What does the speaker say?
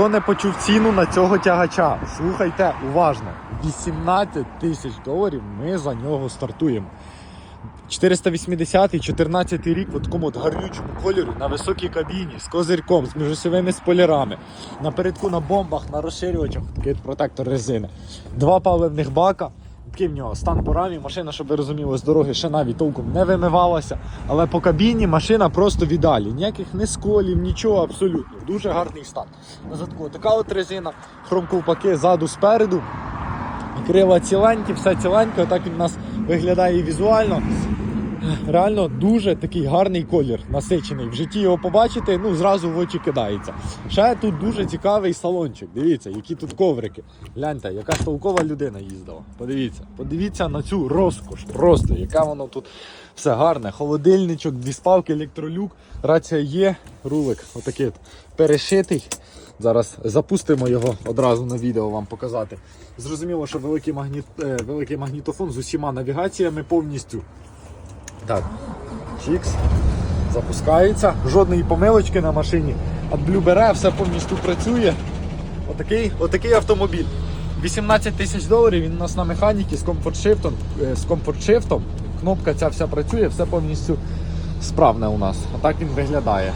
Хто не почув ціну на цього тягача, слухайте уважно. 18 тисяч доларів ми за нього стартуємо. 480 14 рік в такому от гарнючому кольорі на високій кабіні з козирьком, з міжосівими спойлерами. Напередку на бомбах, на розширювачах, такий протектор резини. Два паливних бака. Такий в нього стан по рамі. Машина, щоб ви розуміли, з дороги ще навіть толком не вимивалася. Але по кабіні машина просто віддалі. Ніяких не сколів, нічого абсолютно. Дуже гарний стан. На задку така от резина, хромковпаки ззаду спереду. Крила ціленькі, все ціленьке, отак він у нас виглядає і візуально. Реально дуже такий гарний колір, насичений. В житті його побачити, ну зразу в очі кидається. Ще тут дуже цікавий салончик. Дивіться, які тут коврики. Гляньте, яка толкова людина їздила. Подивіться, подивіться на цю розкош. Просто яка воно тут все гарне. Холодильничок, дві спавки, електролюк, рація є, рулик отакий от перешитий. Зараз запустимо його одразу на відео вам показати. Зрозуміло, що великий, магніт, е, великий магнітофон з усіма навігаціями повністю. Так, чікс. Запускається. Жодної помилочки на машині. AdBlue бере, все повністю працює. Отакий, отакий автомобіль. 18 тисяч доларів, він у нас на механіки з комфорт-шифтом. з комфортшифтом. Кнопка ця вся працює, все повністю справне у нас. Отак він виглядає.